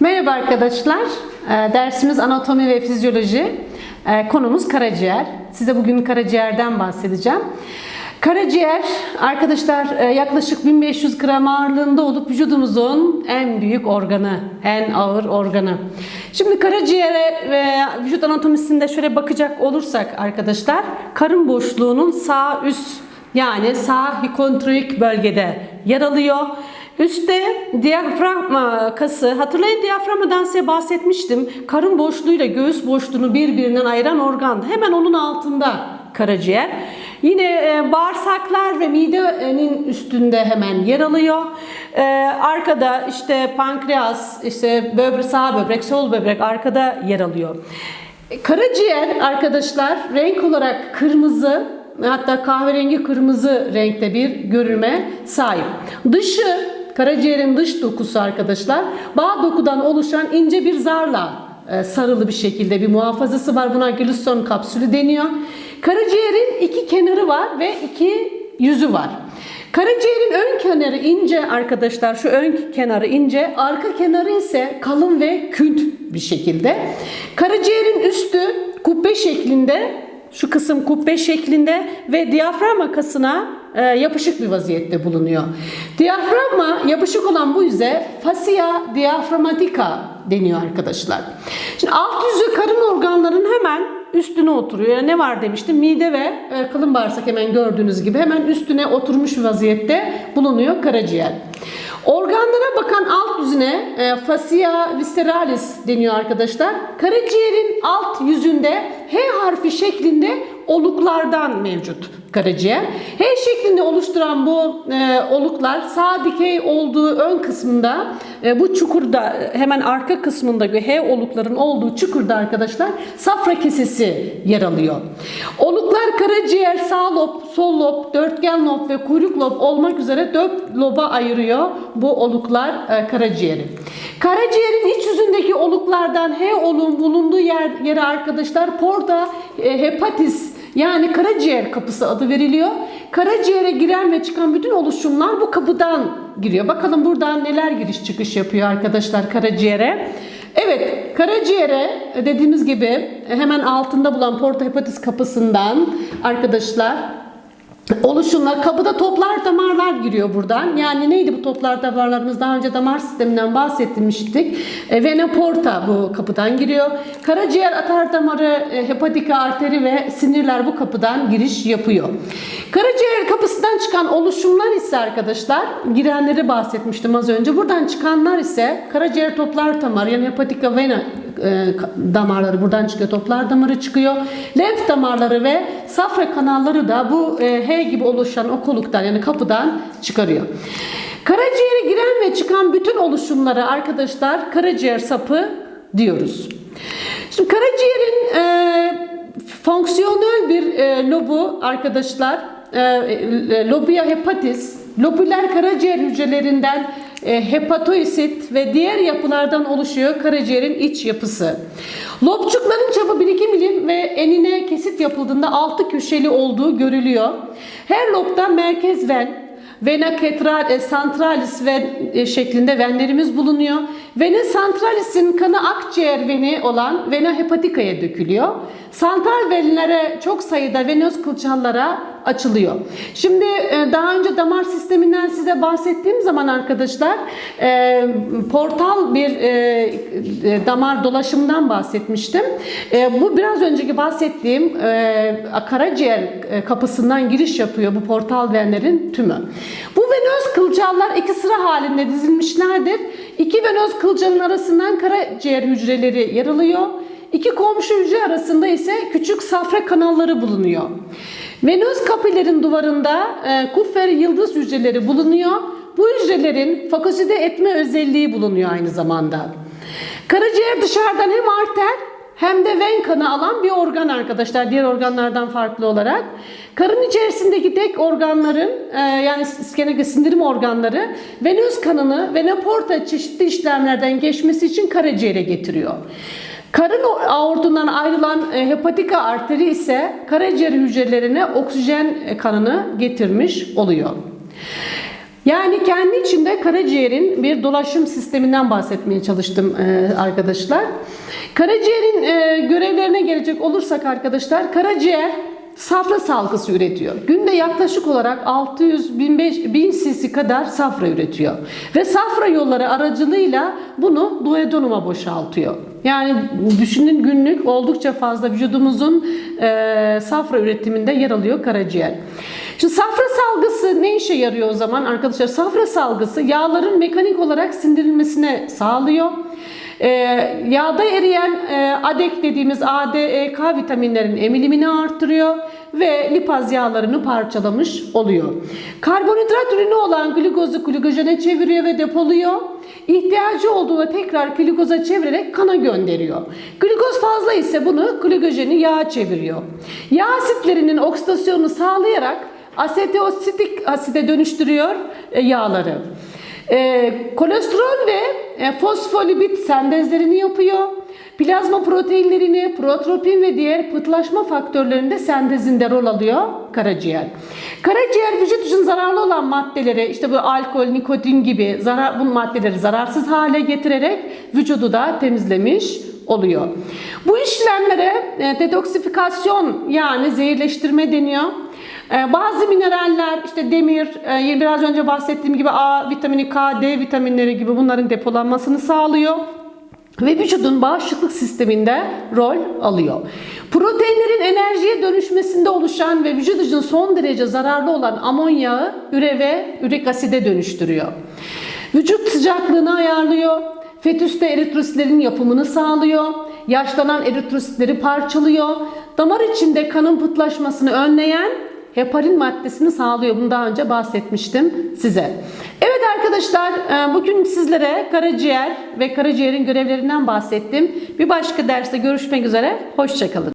Merhaba arkadaşlar. Ee, Dersimiz anatomi ve fizyoloji. Ee, Konumuz karaciğer. Size bugün karaciğerden bahsedeceğim. Karaciğer arkadaşlar e, yaklaşık 1500 gram ağırlığında olup vücudumuzun en büyük organı, en ağır organı. Şimdi karaciğere ve vücut anatomisinde şöyle bakacak olursak arkadaşlar karın boşluğunun sağ üst yani sağ hikontroik bölgede yer alıyor. Üstte diyafragma kası, hatırlayın diyaframdan size bahsetmiştim. Karın boşluğuyla göğüs boşluğunu birbirinden ayıran organ. Hemen onun altında karaciğer. Yine e, bağırsaklar ve midenin üstünde hemen yer alıyor. E, arkada işte pankreas, işte böbrek, sağ böbrek, sol böbrek arkada yer alıyor. E, Karaciğer arkadaşlar renk olarak kırmızı hatta kahverengi kırmızı renkte bir görünme sahip. Dışı Karaciğerin dış dokusu arkadaşlar bağ dokudan oluşan ince bir zarla e, sarılı bir şekilde bir muhafazası var. Buna glisson kapsülü deniyor. Karaciğerin iki kenarı var ve iki yüzü var. Karaciğerin ön kenarı ince arkadaşlar. Şu ön kenarı ince. Arka kenarı ise kalın ve künt bir şekilde. Karaciğerin üstü kubbe şeklinde. Şu kısım kubbe şeklinde ve diyafram kasına e, yapışık bir vaziyette bulunuyor. Diyaframa yapışık olan bu yüze fascia diafragmatica deniyor arkadaşlar. Şimdi alt yüzü karın organlarının hemen üstüne oturuyor. Yani ne var demiştim? Mide ve e, kalın bağırsak hemen gördüğünüz gibi hemen üstüne oturmuş bir vaziyette bulunuyor karaciğer. Organlara bakan alt yüzüne e, fascia visceralis deniyor arkadaşlar. Karaciğerin alt yüzünde H harfi şeklinde oluklardan mevcut karaciğer. H şeklinde oluşturan bu e, oluklar sağ dikey olduğu ön kısmında e, bu çukurda hemen arka kısmında H olukların olduğu çukurda arkadaşlar safra kesesi yer alıyor. Oluklar karaciğer sağ lob, sol lob, dörtgen lob ve kuyruk lob olmak üzere dört loba ayırıyor bu oluklar e, karaciğeri. Karaciğerin iç yüzündeki oluklardan H oluğun bulunduğu yer, yere arkadaşlar porta e, hepatis yani karaciğer kapısı adı veriliyor. Karaciğere giren ve çıkan bütün oluşumlar bu kapıdan giriyor. Bakalım buradan neler giriş çıkış yapıyor arkadaşlar karaciğere. Evet, karaciğere dediğimiz gibi hemen altında bulan porta hepatis kapısından arkadaşlar oluşumlar kapıda toplar damarlar giriyor buradan. Yani neydi bu toplar damarlarımız? Daha önce damar sisteminden bahsetmiştik. E, vena porta bu kapıdan giriyor. Karaciğer atar damarı, e, hepatika arteri ve sinirler bu kapıdan giriş yapıyor. Karaciğer kapısından çıkan oluşumlar ise arkadaşlar girenleri bahsetmiştim az önce. Buradan çıkanlar ise karaciğer toplar damarı yani hepatika vena e, damarları buradan çıkıyor. Toplar damarı çıkıyor. Lenf damarları ve safra kanalları da bu e, H gibi oluşan o koluktan yani kapıdan çıkarıyor. Karaciğere giren ve çıkan bütün oluşumlara arkadaşlar karaciğer sapı diyoruz. Şimdi karaciğerin e, fonksiyonel bir e, lobu arkadaşlar e, e, lobia hepatis lobüler karaciğer hücrelerinden e, hepatoisit ve diğer yapılardan oluşuyor karaciğerin iç yapısı. Lobçukların çapı 1-2 milim ve enine kesit yapıldığında altı köşeli olduğu görülüyor. Her lobda merkez ven, vena ketral, e, centralis ven e, şeklinde venlerimiz bulunuyor. Vena centralis'in kanı akciğer veni olan vena hepatica'ya dökülüyor. Santral venlere çok sayıda venöz kılcallara açılıyor. Şimdi e, daha önce damar sisteminden size bahsettiğim zaman arkadaşlar e, portal bir e, damar dolaşımından bahsetmiştim. Bu biraz önceki bahsettiğim karaciğer kapısından giriş yapıyor bu portal venlerin tümü. Bu venöz kılcallar iki sıra halinde dizilmişlerdir. İki venöz kılcalın arasından karaciğer hücreleri yer alıyor. İki komşu hücre arasında ise küçük safra kanalları bulunuyor. Venöz kapilerin duvarında e, Kupfer yıldız hücreleri bulunuyor. Bu hücrelerin fakoside etme özelliği bulunuyor aynı zamanda. Karaciğer dışarıdan hem arter hem de ven kanı alan bir organ arkadaşlar diğer organlardan farklı olarak. Karın içerisindeki tek organların e, yani iskelet sindirim organları venöz kanını vena porta çeşitli işlemlerden geçmesi için karaciğere getiriyor. Karın aortundan ayrılan e, hepatika arteri ise karaciğer hücrelerine oksijen kanını getirmiş oluyor. Yani kendi içinde karaciğerin bir dolaşım sisteminden bahsetmeye çalıştım e, arkadaşlar. Karaciğerin e, görevlerine gelecek olursak arkadaşlar, karaciğer safra salgısı üretiyor. Günde yaklaşık olarak 600 1500 1000 cc kadar safra üretiyor. Ve safra yolları aracılığıyla bunu duodenuma boşaltıyor. Yani düşünün günlük oldukça fazla vücudumuzun e, safra üretiminde yer alıyor karaciğer. Şimdi safra salgısı ne işe yarıyor o zaman arkadaşlar? Safra salgısı yağların mekanik olarak sindirilmesine sağlıyor. Ee, yağda eriyen e, ADEK dediğimiz A, D, E, K vitaminlerin emilimini artırıyor ve lipaz yağlarını parçalamış oluyor. Karbonhidrat ürünü olan glikozu glikojene çeviriyor ve depoluyor. İhtiyacı olduğunda tekrar glikoza çevirerek kana gönderiyor. Glikoz fazla ise bunu glikojeni yağa çeviriyor. Yağ asitlerinin oksidasyonunu sağlayarak aseteositik aside dönüştürüyor e, yağları. E, kolesterol ve e, fosfolipid sentezlerini yapıyor. Plazma proteinlerini, protropin ve diğer pıhtılaşma faktörlerinde sentezinde rol alıyor karaciğer. Karaciğer vücut için zararlı olan maddeleri işte bu alkol, nikotin gibi zarar, bu maddeleri zararsız hale getirerek vücudu da temizlemiş oluyor. Bu işlemlere e, detoksifikasyon yani zehirleştirme deniyor. Ee, Bazı mineraller işte demir, e, biraz önce bahsettiğim gibi A vitamini, K, D vitaminleri gibi bunların depolanmasını sağlıyor ve vücudun bağışıklık sisteminde rol alıyor. Proteinlerin enerjiye dönüşmesinde oluşan ve vücut için son derece zararlı olan amonyağı üre ve ürik aside dönüştürüyor. Vücut sıcaklığını ayarlıyor. Fetüste eritrositlerin yapımını sağlıyor. Yaşlanan eritrositleri parçalıyor. Damar içinde kanın pıhtılaşmasını önleyen heparin maddesini sağlıyor. Bunu daha önce bahsetmiştim size. Evet arkadaşlar e, bugün sizlere karaciğer ve karaciğerin görevlerinden bahsettim. Bir başka derste görüşmek üzere. Hoşçakalın.